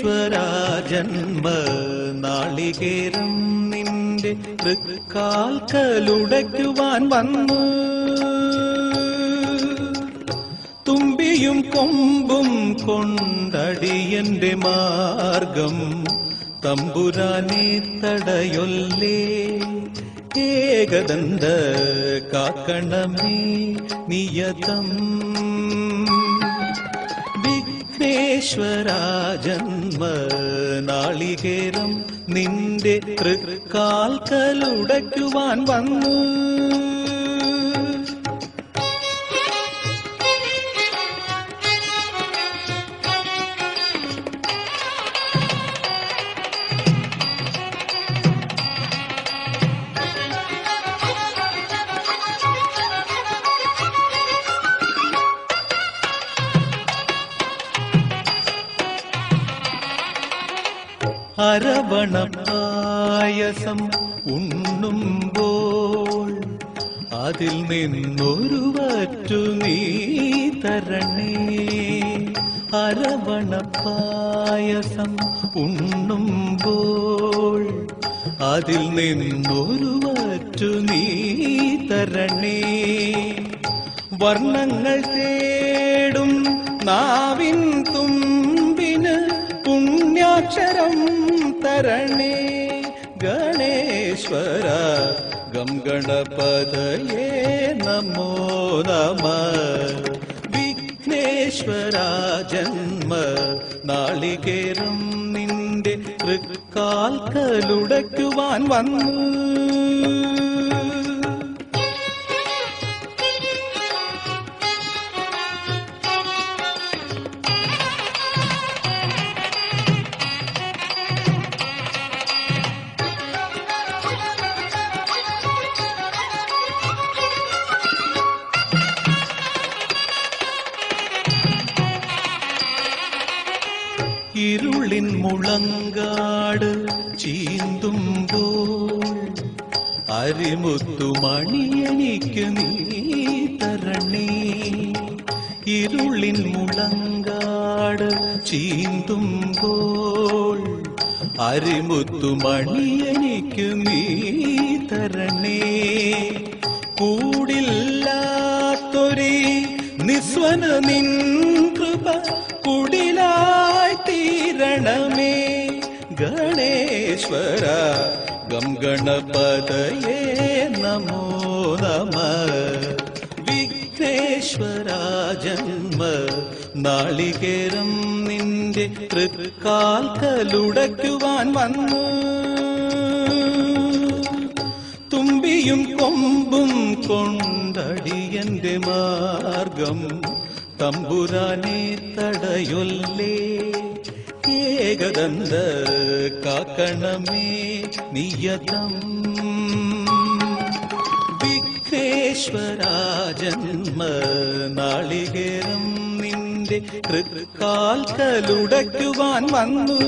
വിഘ്നേശ്വരാജന്മ നാളികേരം നിന്റെ തൃക്കാൽക്കലുടയ്ക്കുവാൻ വന്നു. തുമ്പിയും കൊമ്പും കൊണ്ടടിയന്റെ മാർഗം. തമ്പുരാനെ തടയൊല്ലേ? ഏകദന്ത കാക്കണമേ നിയതം. വിഘ്നേശ്വരാ ജന്മ നാളികേരം നിന്റെ തൃക്കാൽക്കലുടയ്ക്കുവാൻ വന്നു. അരവണപ്പായസം ഉണ്ണുമ്പോൾ അതിൽ നിന്നൊരുവറ്റു നീ തരണേ. അരവണപ്പായസം ഉണ്ണുമ്പോൾ അതിൽ നിന്നൊരുവറ്റു നീ തരണേ. വർണങ്ങൾ തേടും നാവിൻ തുമ്പിന് പുണ്യാക്ഷരം തരണി. ഗണേശ്വര ഗം ഗണപതയേ നമോ നമ. വിഘ്നേശ്വര ജന്മ നാളികേരം നിന്റെ തൃക്കാൽക്കലുടയ്ക്കുവാൻ വന്നു. ഇരുളിൻ മുളങ്കാട് ചീന്തുമ്പോൾ അരിമുത്തുമണിയനിക്ക് നീ തരണേ. ഇരുളിൻ മുളങ്കാട് ചീന്തുമ്പോൾ അരിമുത്തുമണിയനിക്ക് നീ തരണേ. കൂടില്ലാത്തൊരേ നിസ്വന നിൻ കുടിലായി തീരണമേ. ഗണേശ്വര ഗം ഗണപതയേ നമോ നമ. വിഘ്നേശ്വര ജന്മ നാളികേരം നിന്റെ തൃക്കാൽക്കലുടയ്ക്കുവാൻ വന്നു. തുമ്പിയും കൊമ്പും കൊണ്ടടിയന്റെ മാർഗം. തമ്പുരാനെ തടയൊല്ലേ? ഏകദന്ത കാക്കണമേ നിയതം. വിഘ്നേശ്വരാജന്മ നാളികേരം നിന്റെ തൃക്കാൽക്കലുടയ്ക്കുവാൻ വന്നു.